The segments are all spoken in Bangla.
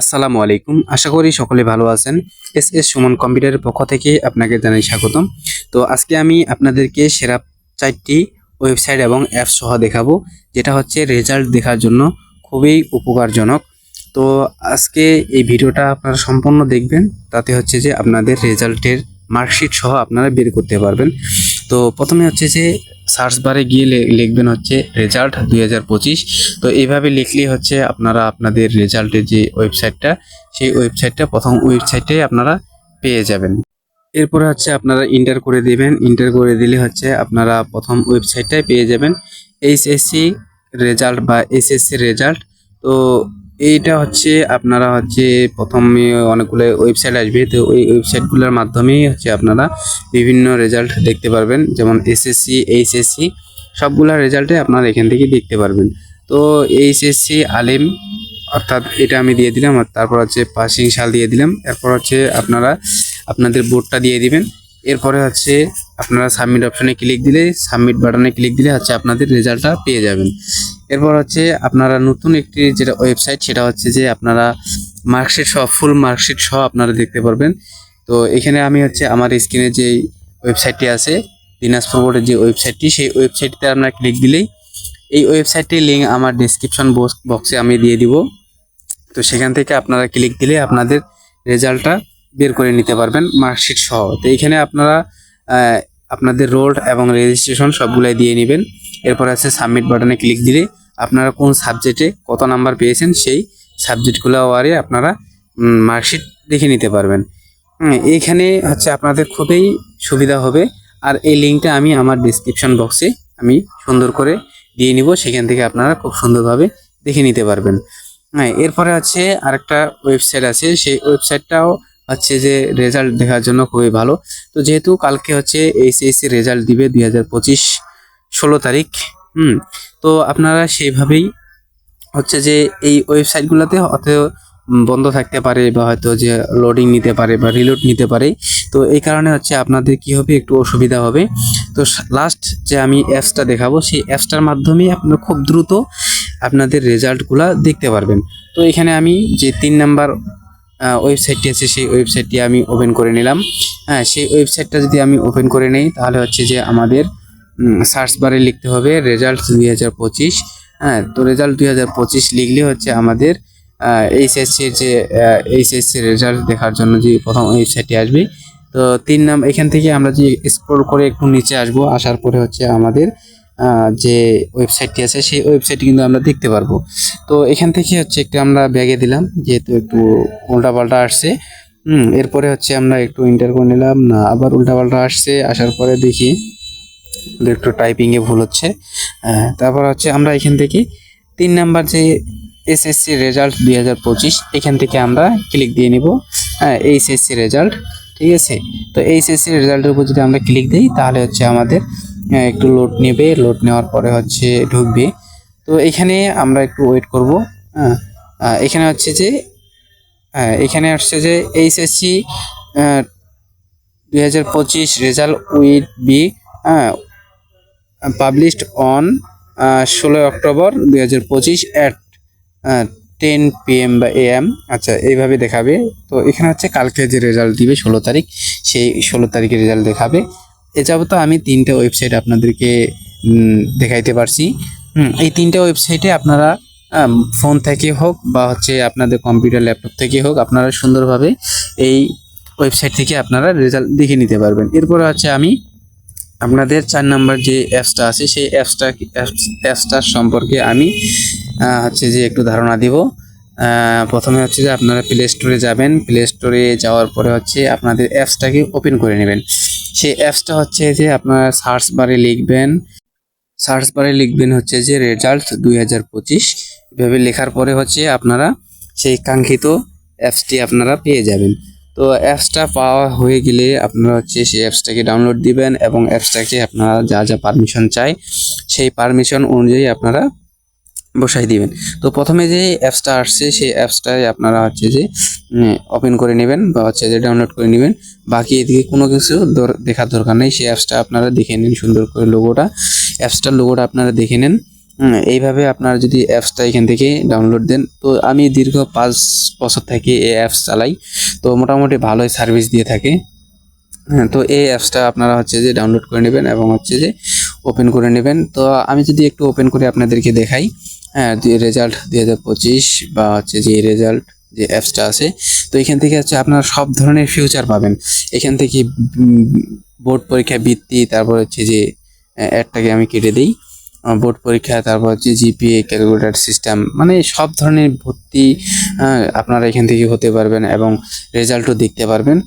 আসসালামু আলাইকুম। আশা করি সকলে ভালো আছেন। এস এস সুমন কম্পিউটারের পক্ষ থেকে আপনাকে জানাই স্বাগতম। তো আজকে আমি আপনাদেরকে সেরা চারটি ওয়েবসাইট এবং অ্যাপ সহ দেখাবো, যেটা হচ্ছে রেজাল্ট দেখার জন্য খুবই উপকারজনক। তো আজকে এই ভিডিওটা আপনারা সম্পূর্ণ দেখবেন, তাতে হচ্ছে যে আপনাদের রেজাল্টের মার্কশিট সহ আপনারা বের করতে পারবেন। তো প্রথমে হচ্ছে যে সার্চ বারে গিয়ে লিখবেন হচ্ছে রেজাল্ট দুই হাজার পঁচিশ। তো এইভাবে লিখলেই হচ্ছে আপনারা আপনাদের রেজাল্টের যে ওয়েবসাইটটা সেই ওয়েবসাইটটা প্রথম ওয়েবসাইটে আপনারা পেয়ে যাবেন। এরপরে হচ্ছে আপনারা ইন্টার করে দিবেন। ইন্টার করে দিলে হচ্ছে আপনারা প্রথম ওয়েবসাইটটাই পেয়ে যাবেন। এইচএসসি রেজাল্ট বা এসএসসি রেজাল্ট তো এইটা হচ্ছে আপনারা হচ্ছে প্রথমে অনেকগুলো ওয়েবসাইট আসবে। তো ওই ওয়েবসাইটগুলোর মাধ্যমেই হচ্ছে আপনারা বিভিন্ন রেজাল্ট দেখতে পারবেন। যেমন এসএসসি এইচএসসি সবগুলা রেজাল্টে আপনারা এখান থেকে দেখতে পারবেন। তো এইচএসসি আলিম অর্থাৎ এটা আমি দিয়ে দিলাম আর তারপর হচ্ছে পাসিং সাল দিয়ে দিলাম। এরপর হচ্ছে আপনারা আপনাদের বোর্ডটা দিয়ে দিবেন। এরপরে হচ্ছে আপনারা সাবমিট অপশনে ক্লিক দিলে সাবমিট বাটনে ক্লিক দিলে হচ্ছে আপনাদের রেজাল্টটা পেয়ে যাবেন। এরপর হচ্ছে আপনারা নতুন একটি যেটা ওয়েবসাইট সেটা হচ্ছে যে আপনারা মার্কশিট সহ ফুল মার্কশিট সহ আপনারা দেখতে পারবেন। তো এখানে আমি হচ্ছে আমার স্ক্রিনে যে ওয়েবসাইটটি আছে, দিনাজপুর বোর্ডের যে ওয়েবসাইটটি সেই ওয়েবসাইটতে আপনারা ক্লিক দিলেই এই ওয়েবসাইটটির লিঙ্ক আমার ডিসক্রিপশন বক্সে আমি দিয়ে দিব। তো সেখান থেকে আপনারা ক্লিক দিলে আপনাদের রেজাল্টটা বের করে নিতে পারবেন মার্কশিট সহ। তো এইখানে আপনারা আপনাদের রোল এবং রেজিস্ট্রেশন সবগুলাই দিয়ে নেবেন। এরপর আছে সাবমিট বাটনে ক্লিক দিলে আপনারা কোন সাবজেক্টে কত নাম্বার পেয়েছেন সেই সাবজেক্টগুলো ওয়ারে আপনারা মার্কশিট দেখে নিতে পারবেন। এইখানে হচ্ছে আপনাদের খুবই সুবিধা হবে। আর এই লিঙ্কটা আমি আমার ডিসক্রিপশন বক্সে আমি সুন্দর করে দিয়ে নিব। সেখান থেকে আপনারা খুব সুন্দরভাবে দেখে নিতে পারবেন। হ্যাঁ এরপরে আছে আরেকটা ওয়েবসাইট আছে। সেই ওয়েবসাইটটাও হচ্ছে যে রেজাল্ট দেখার জন্য খুবই ভালো। তো যেহেতু কালকে হচ্ছে এইচএসসি রেজাল্ট দিবে দুই হাজার পঁচিশ ষোলো তারিখ, হুম, তো আপনারা সেইভাবেই হচ্ছে যে এই ওয়েবসাইটগুলোতে হয়তো বন্ধ থাকতে পারে বা হয়তো যে লোডিং নিতে পারে বা রিলোড নিতে পারে। তো এই কারণে হচ্ছে আপনাদের কি হবে, একটু অসুবিধা হবে। তো লাস্ট যে আমি অ্যাপসটা দেখাবো, সেই অ্যাপসটার মাধ্যমে আপনারা খুব দ্রুত আপনাদের রেজাল্টগুলো দেখতে পারবেন। তো এখানে আমি যে তিন নাম্বার ওয়েবসাইটটি আছে, সেই ওয়েবসাইটটি আমি ওপেন করে নিলাম। হ্যাঁ সেই ওয়েবসাইটটা যদি আমি ওপেন করে নেই, তাহলে হচ্ছে যে আমাদের সার্চ বারে লিখতে হবে রেজাল্ট দুই হাজার পঁচিশ। হ্যাঁ তো রেজাল্ট দুই হাজার পঁচিশ লিখলে হচ্ছে আমাদের এইচএসসির যে এইচএসসি রেজাল্ট দেখার জন্য যে প্রথম ওয়েবসাইটটি আসবে। তো তিন নাম, এখান থেকে আমরা যে স্ক্রল করে একটু নিচে আসব, আসার পরে হচ্ছে আমাদের যে ওয়েবসাইটটি আছে, সেই ওয়েবসাইটটি কিন্তু আমরা দেখতে পারব। তো এখান থেকে হচ্ছে একটু আমরা ব্যাগে দিলাম, যেহেতু একটু উল্টাপাল্টা আসছে। হুম, এরপরে হচ্ছে আমরা একটু ইন্টার করে নিলাম, না, আবার উল্টাপাল্টা আসছে, আসার পরে দেখি একটু টাইপিংয়ে ভুল হচ্ছে। তারপর হচ্ছে আমরা এখান থেকে তিন নাম্বার যে এসএসসি রেজাল্ট দুই হাজার পঁচিশ, এখান থেকে আমরা ক্লিক দিয়ে নিব। হ্যাঁ এইচএসসি রেজাল্ট ঠিক আছে? তো এইচএসসি রেজাল্টের উপর যদি আমরা ক্লিক দিই, তাহলে হচ্ছে আমাদের একটু লোড নেবে লোড নেওয়ার পরে হচ্ছে ঢুকবে। তো এখানে আমরা একটু ওয়েট করব। হ্যাঁ এখানে হচ্ছে যে হ্যাঁ এখানে আসছে যে এইচএসসি দুই হাজার পঁচিশ রেজাল্ট উইথ বি হ্যাঁ পাবলিশড অন ষোলোই অক্টোবর দুই হাজার পঁচিশ অ্যাট টেন পিএম বা এএম আচ্ছা এইভাবে দেখাবে। তো এখানে হচ্ছে কালকে যে রেজাল্ট দিবে, ষোলো তারিখ, সেই ষোলো তারিখের রেজাল্ট দেখাবে। এ যাবত আমি তিনটে ওয়েবসাইট আপনাদেরকে দেখাইতে পারছি। এই তিনটে ওয়েবসাইটে আপনারা ফোন থেকে হোক বা হচ্ছে আপনাদের কম্পিউটার ল্যাপটপ থেকে হোক, আপনারা সুন্দরভাবে এই ওয়েবসাইট থেকে আপনারা রেজাল্ট দেখে নিতে পারবেন। এরপরে হচ্ছে আমি আপনাদের চার নাম্বার যে অ্যাপসটা আছে, সেই অ্যাপসটা অ্যাপসটার সম্পর্কে আমি হচ্ছে যে একটু ধারণা দিব। প্রথমে হচ্ছে যে আপনারা প্লে স্টোরে যাবেন। প্লে স্টোরে যাওয়ার পরে হচ্ছে আপনাদের অ্যাপসটাকে ওপেন করে নেবেন। সেই অ্যাপসটা হচ্ছে যে আপনারা সার্চ বারে লিখবেন। সার্চ বারে লিখবেন হচ্ছে যে রেজাল্ট দুই হাজার পঁচিশ। এভাবে লেখার পরে হচ্ছে আপনারা সেই কাঙ্ক্ষিত অ্যাপসটি আপনারা পেয়ে যাবেন। তো অ্যাপসটা পাওয়া হয়ে গেলে আপনারা হচ্ছে সেই অ্যাপসটাকে ডাউনলোড দিবেন এবং অ্যাপসটাকে আপনারা যা যা পারমিশন চাই, সেই পারমিশন অনুযায়ী আপনারা বসাই দিবেন। তো প্রথমে যে অ্যাপসটা আসছে, সেই অ্যাপসটাই আপনারা হচ্ছে যে ওপেন করে নেবেন বা হচ্ছে যে ডাউনলোড করে নেবেন। বাকি এদিকে কোনো কিছু দেখার দরকার নেই। সেই অ্যাপসটা আপনারা দেখে নিন সুন্দর করে লোগোটা অ্যাপসটার লোগোটা আপনারা দেখে নেন। এইভাবে আপনারা যদি অ্যাপসটা এখান থেকে ডাউনলোড দেন, তো আমি দীর্ঘ পাঁচ বছর থেকে এই অ্যাপস চালাই। তো মোটামুটি ভালোই সার্ভিস দিয়ে থাকে। হ্যাঁ তো এই অ্যাপসটা আপনারা হচ্ছে যে ডাউনলোড করে নেবেন এবং হচ্ছে যে ওপেন করে নেবেন। তো আমি যদি একটু ওপেন করে আপনাদেরকে দেখাই। হ্যাঁ রেজাল্ট দুই হাজার পঁচিশ বা হচ্ছে যে রেজাল্ট যে অ্যাপসটা আছে, তো এখান থেকে হচ্ছে আপনারা সব ধরনের ফিউচার পাবেন। এখান থেকে বোর্ড পরীক্ষা বৃত্তি, তারপর হচ্ছে যে অ্যাডটাকে আমি কেটে দিই। বোর্ড পরীক্ষা, তারপর হচ্ছে জিপিএ ক্যালকুলেটর সিস্টেম মানে সব ধরনের ভর্তি আপনারা এখান থেকে হতে পারবেন এবং রেজাল্টও দেখতে পারবেন।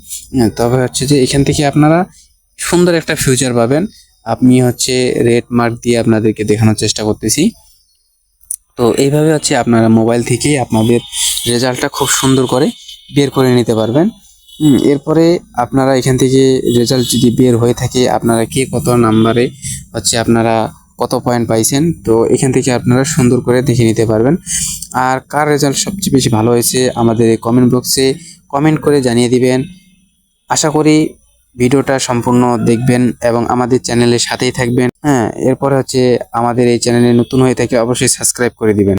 তবে হচ্ছে যে এখান থেকে আপনারা সুন্দর একটা ফিউচার পাবেন। আপনি হচ্ছে রেড মার্ক দিয়ে আপনাদেরকে দেখানোর চেষ্টা করতেছি। তো এইভাবে হচ্ছে আপনারা মোবাইল থেকেই আপনাদের রেজাল্টটা খুব সুন্দর করে বের করে নিতে পারবেন। এরপরে আপনারা এখান থেকে রেজাল্ট যদি বের হয়ে থাকে, আপনারা কে কত নাম্বারে হচ্ছে আপনারা কত পয়েন্ট পাইছেন, তো এখান থেকে আপনারা সুন্দর করে দেখে নিতে পারবেন। আর কার রেজাল্ট সবচেয়ে বেশি ভালো হয়েছে, আমাদের কমেন্ট বক্সে কমেন্ট করে জানিয়ে দিবেন। আশা করি ভিডিওটা সম্পূর্ণ দেখবেন এবং আমাদের চ্যানেলের সাথেই থাকবেন। হ্যাঁ এরপর হচ্ছে আমাদের এই চ্যানেলে নতুন হয়ে থাকে অবশ্যই সাবস্ক্রাইব করে দিবেন।